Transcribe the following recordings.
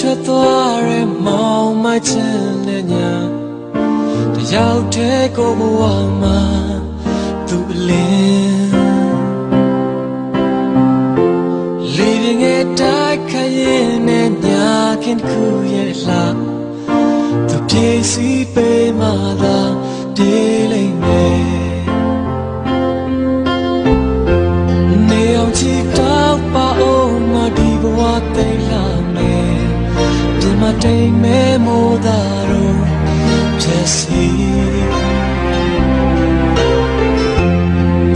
ထွက်သွားတဲ့မောင်မချင်တဲ့ညာတယောက်တည်းကိုဘဝမှာသူ့အလင်းလေးရင်ငယ်တိုက်ခရင်နဲ့ညာခင်တစ်ခုရဲ့လာသူပြေးစီပေးမှသာတေးလိမ့် တိမ်မဲမိုးသာတော့ဖြစ်စီ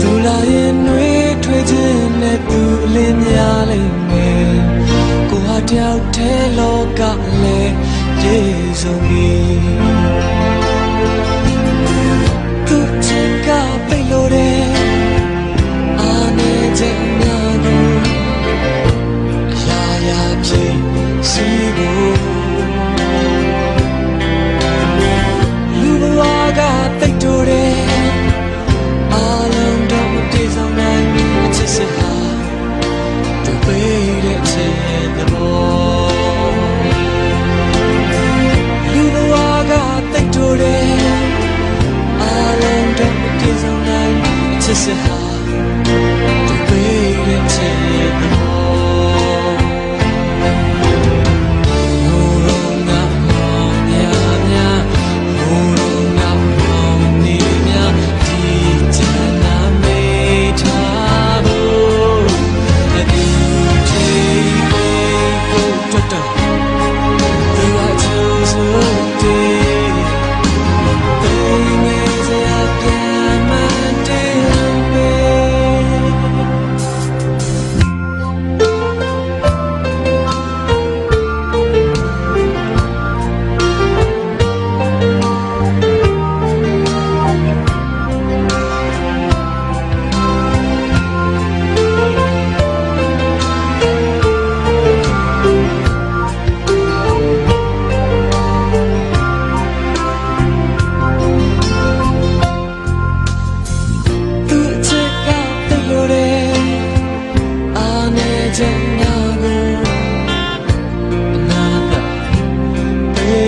သူလာရင်နှွေးထွေးခြင်းနဲ့သူအလင်းများလိမ့်မယ်ကိုဟာတယောက်တည်းလောကလည်းကျေဆုံးပြီ တိတ်